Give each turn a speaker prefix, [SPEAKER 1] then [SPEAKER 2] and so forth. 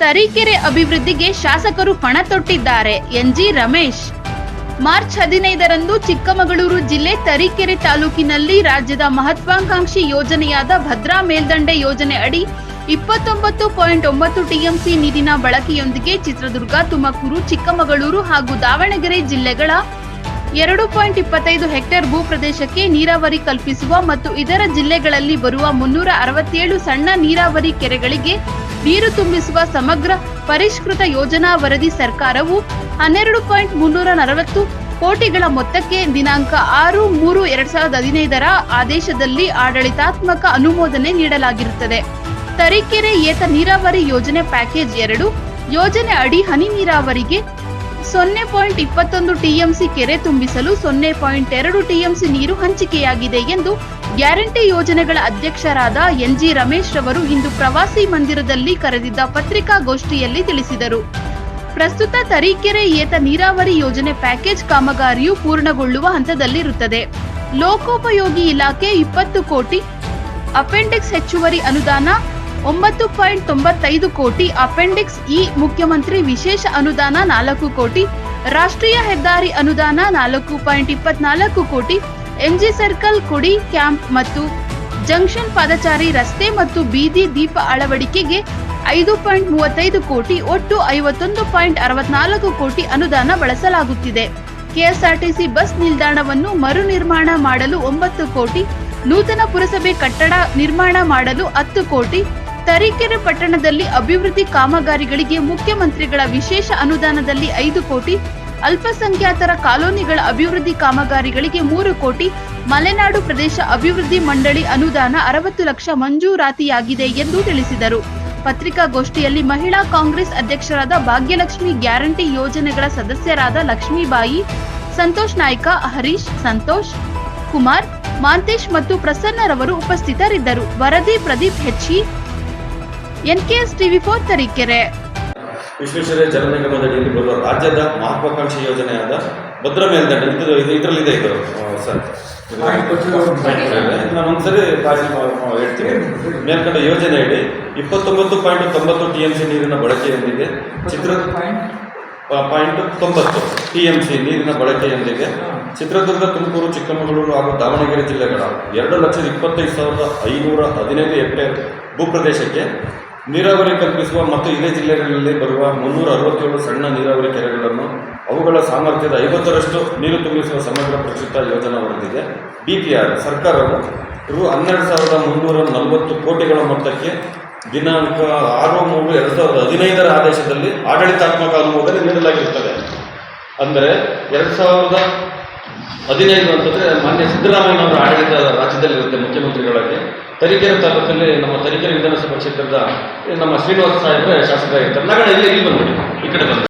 [SPEAKER 1] ತರೀಕೆರೆ ಅಭಿವೃದ್ಧಿಗೆ ಶಾಸಕರು ಪಣ ತೊಟ್ಟಿದ್ದಾರೆ. ಎನ್ಜಿ ರಮೇಶ್. ಮಾರ್ಚ್ ಹದಿನೈದರಂದು ಚಿಕ್ಕಮಗಳೂರು ಜಿಲ್ಲೆ ತರೀಕೆರೆ ತಾಲೂಕಿನಲ್ಲಿ ರಾಜ್ಯದ ಮಹತ್ವಾಕಾಂಕ್ಷಿ ಯೋಜನೆಯಾದ ಭದ್ರಾ ಮೇಲ್ದಂಡೆ ಯೋಜನೆ ಅಡಿ ಇಪ್ಪತ್ತೊಂಬತ್ತು ಪಾಯಿಂಟ್ ಒಂಬತ್ತು ಟಿಎಂಸಿ ನೀರಿನ ಬಳಕೆಯೊಂದಿಗೆ ಚಿತ್ರದುರ್ಗ, ತುಮಕೂರು, ಚಿಕ್ಕಮಗಳೂರು ಹಾಗೂ ದಾವಣಗೆರೆ ಜಿಲ್ಲೆಗಳ ಎರಡು ಪಾಯಿಂಟ್ ಇಪ್ಪತ್ತೈದು ಹೆಕ್ಟೇರ್ ಭೂ ಪ್ರದೇಶಕ್ಕೆ ನೀರಾವರಿ ಕಲ್ಪಿಸುವ ಮತ್ತು ಇದರ ಜಿಲ್ಲೆಗಳಲ್ಲಿ ಬರುವ ಮುನ್ನೂರ ಅರವತ್ತೇಳು ಸಣ್ಣ ನೀರಾವರಿ ಕೆರೆಗಳಿಗೆ ನೀರು ತುಂಬಿಸುವ ಸಮಗ್ರ ಪರಿಷ್ಕೃತ ಯೋಜನಾ ವರದಿ ಸರ್ಕಾರವು ಹನ್ನೆರಡು ಪಾಯಿಂಟ್ ಮುನ್ನೂರ ನಲವತ್ತು ಕೋಟಿಗಳ ಮೊತ್ತಕ್ಕೆ ದಿನಾಂಕ ಆರು ಮೂರು ಎರಡ್ ಸಾವಿರದ ಹದಿನೈದರ ಆದೇಶದಲ್ಲಿ ಆಡಳಿತಾತ್ಮಕ ಅನುಮೋದನೆ ನೀಡಲಾಗಿರುತ್ತದೆ. ತರೀಕೆರೆ ಏತ ನೀರಾವರಿ ಯೋಜನೆ ಪ್ಯಾಕೇಜ್ ಎರಡು ಯೋಜನೆ ಅಡಿ ಹನಿ ನೀರಾವರಿಗೆ ಸೊನ್ನೆ ಪಾಯಿಂಟ್ ಇಪ್ಪತ್ತೊಂದು ಟಿಎಂಸಿ ಕೆರೆ ತುಂಬಿಸಲು ಸೊನ್ನೆ ಪಾಯಿಂಟ್ ಎರಡು ಟಿಎಂಸಿ ನೀರು ಹಂಚಿಕೆಯಾಗಿದೆ ಎಂದು ಗ್ಯಾರಂಟಿ ಯೋಜನೆಗಳ ಅಧ್ಯಕ್ಷರಾದ ಎನ್ಜಿ ರಮೇಶ್ ರವರು ಇಂದು ಪ್ರವಾಸಿ ಮಂದಿರದಲ್ಲಿ ಕರೆದಿದ್ದ ಪತ್ರಿಕಾಗೋಷ್ಠಿಯಲ್ಲಿ ತಿಳಿಸಿದರು. ಪ್ರಸ್ತುತ ತರೀಕೆರೆ ಏತ ನೀರಾವರಿ ಯೋಜನೆ ಪ್ಯಾಕೇಜ್ ಕಾಮಗಾರಿಯು ಪೂರ್ಣಗೊಳ್ಳುವ ಹಂತದಲ್ಲಿರುತ್ತದೆ. ಲೋಕೋಪಯೋಗಿ ಇಲಾಖೆ ಇಪ್ಪತ್ತು ಕೋಟಿ, ಅಪೆಂಡಿಕ್ಸ್ ಹೆಚ್ಚುವರಿ ಅನುದಾನ ಒಂಬತ್ತು ಪಾಯಿಂಟ್ ತೊಂಬತ್ತೈದು ಕೋಟಿ ಅಪೆಂಡಿಕ್ಸ್ ಇ ಮುಖ್ಯಮಂತ್ರಿ ವಿಶೇಷ ಅನುದಾನ ನಾಲ್ಕು ಕೋಟಿ, ರಾಷ್ಟ್ರೀಯ ಹೆದ್ದಾರಿ ಅನುದಾನ ನಾಲ್ಕು ಪಾಯಿಂಟ್ ಇಪ್ಪತ್ನಾಲ್ಕು ಕೋಟಿ ಎಂಜಿ ಸರ್ಕಲ್ ಕುಡಿ ಕ್ಯಾಂಪ್ ಮತ್ತು ಜಂಕ್ಷನ್ ಪಾದಚಾರಿ ರಸ್ತೆ ಮತ್ತು ಬೀದಿ ದೀಪ ಅಳವಡಿಕೆಗೆ ಐದು ಪಾಯಿಂಟ್ ಮೂವತ್ತೈದು ಕೋಟಿ, ಒಟ್ಟು ಐವತ್ತೊಂದು ಪಾಯಿಂಟ್ ಅರವತ್ನಾಲ್ಕು ಕೋಟಿ ಅನುದಾನ ಬಳಸಲಾಗುತ್ತಿದೆ. ಕೆಎಸ್ಆರ್ಟಿಸಿ ಬಸ್ ನಿಲ್ದಾಣವನ್ನು ಮರು ನಿರ್ಮಾಣ ಮಾಡಲು ಒಂಬತ್ತು ಕೋಟಿ, ನೂತನ ಪುರಸಭೆ ಕಟ್ಟಡ ನಿರ್ಮಾಣ ಮಾಡಲು ಹತ್ತು ಕೋಟಿ ತರೀಕೆರೆ ಪಟ್ಟಣದಲ್ಲಿ ಅಭಿವೃದ್ಧಿ ಕಾಮಗಾರಿಗಳಿಗೆ ಮುಖ್ಯಮಂತ್ರಿಗಳ ವಿಶೇಷ ಅನುದಾನದಲ್ಲಿ ಐದು ಕೋಟಿ, ಅಲ್ಪಸಂಖ್ಯಾತರ ಕಾಲೋನಿಗಳ ಅಭಿವೃದ್ಧಿ ಕಾಮಗಾರಿಗಳಿಗೆ ಮೂರು ಕೋಟಿ, ಮಲೆನಾಡು ಪ್ರದೇಶ ಅಭಿವೃದ್ಧಿ ಮಂಡಳಿ ಅನುದಾನ ಅರವತ್ತು ಲಕ್ಷ ಮಂಜೂರಾತಿಯಾಗಿದೆ ಎಂದು ತಿಳಿಸಿದರು. ಪತ್ರಿಕಾಗೋಷ್ಠಿಯಲ್ಲಿ ಮಹಿಳಾ ಕಾಂಗ್ರೆಸ್ ಅಧ್ಯಕ್ಷರಾದ ಭಾಗ್ಯಲಕ್ಷ್ಮಿ ಗ್ಯಾರಂಟಿ ಯೋಜನೆಗಳ ಸದಸ್ಯರಾದ ಲಕ್ಷ್ಮೀಬಾಯಿ, ಸಂತೋಷ್ ನಾಯ್ಕ, ಹರೀಶ್, ಸಂತೋಷ್ ಕುಮಾರ್, ಮಾಂತೇಶ್ ಮತ್ತು ಪ್ರಸನ್ನರವರು ಉಪಸ್ಥಿತರಿದ್ದರು. ವರದಿ ಪ್ರದೀಪ್ ಹೆಚ್ಚಿ NKS TV four Tarikere
[SPEAKER 2] Visvesvaraya ಜಲ ನಿಗಮದಡಿಯಲ್ಲಿ ಬರುವ ರಾಜ್ಯದ ಮಹತ್ವಾಕಾಂಕ್ಷಿ ಯೋಜನೆಯಾದ ಭದ್ರ ಮೇಲ್ದಂಡೆ ಇದು ಇದು ಇದರಲ್ಲಿದೆ ಇದು. ಸರ್. ನಾನು ಒಂದ್ಸರಿ ಬಾಯಿ ಮಾ- ಹೇಳ್ತೀನಿ. ಮೇಲ್ಕಂಡ ಯೋಜನೆಯಡಿ ಇಪ್ಪತ್ತೊಂಬತ್ತು ಪಾಯಿಂಟ್ ತೊಂಬತ್ತು ಟಿ ಎಂ ಸಿ ನೀರಿನ ಬಳಕೆಯೊಂದಿಗೆ ಚಿತ್ರ ಪಾಯಿಂಟ್ ತೊಂಬತ್ತು ಟಿ ಎಂ ಸಿ ನೀರಿನ ಬಳಕೆಯೊಂದಿಗೆ ಚಿತ್ರದುರ್ಗ ತುಮಕೂರು ಚಿಕ್ಕಮಗಳೂರು ಹಾಗೂ ದಾವಣಗೆರೆ ಜಿಲ್ಲೆಗಳ ಎರಡು ಲಕ್ಷದ ಇಪ್ಪತ್ತೈದು ಸಾವಿರದ ಐನೂರ ಹದಿನೈದು ಹೆಕ್ಟೇರ್ ಭೂಪ್ರದೇಶಕ್ಕೆ ನೀರಾವರಿ ಕಲ್ಪಿಸುವ ಮತ್ತು ಇದೇ ಜಿಲ್ಲೆಗಳಲ್ಲಿ ಬರುವ ಮುನ್ನೂರ ಅರವತ್ತೇಳು ಸಣ್ಣ ನೀರಾವರಿ ಕೆರೆಗಳನ್ನು ಅವುಗಳ ಸಾಮರ್ಥ್ಯದ ಐವತ್ತರಷ್ಟು ನೀರು ತುಂಬಿಸುವ ಸಮಗ್ರ ಪ್ರಸ್ತುತ ಯೋಜನೆ ವರದಿಗೆ ಬಿಪಿಆರ್ ಸರ್ಕಾರವು ರು ಹನ್ನೆರಡು ಸಾವಿರದ ಮುನ್ನೂರ ನಲವತ್ತು ಕೋಟಿಗಳ ಮೊತ್ತಕ್ಕೆ ದಿನಾಂಕ ಆರು ಮೂರು ಎರಡು ಸಾವಿರದ ಹದಿನೈದರ ಆದೇಶದಲ್ಲಿ ಆಡಳಿತಾತ್ಮಕ ಅನುಮೋದನೆ ನೀಡಲಾಗಿರುತ್ತದೆ. ಅಂದರೆ ಎರಡು ಸಾವಿರದ ಹದಿನೈದು ಅಂತಂದ್ರೆ ಮಾನ್ಯ ಸಿದ್ದರಾಮಯ್ಯನವರ ಆಡಳಿತ ರಾಜ್ಯದಲ್ಲಿರುತ್ತೆ ಮುಖ್ಯಮಂತ್ರಿಗಳಾಗಿ. ತರೀಕೆರೆ ತಾಲೂಕಲ್ಲಿ ನಮ್ಮ ತರೀಕೆರೆ ವಿಧಾನಸಭಾ ಕ್ಷೇತ್ರದ ನಮ್ಮ ಶ್ರೀನಿವಾಸ ಸಾಹೇಬ್ರೆ ಶಾಸಕರಾಗಿರ್ತಾರೆ ನಗರ ಇಲ್ಲಿ ಇಲ್ಲಿ ಬಂದ್ಬಿಡಿ ಈ ಕಡೆ ಬಂದು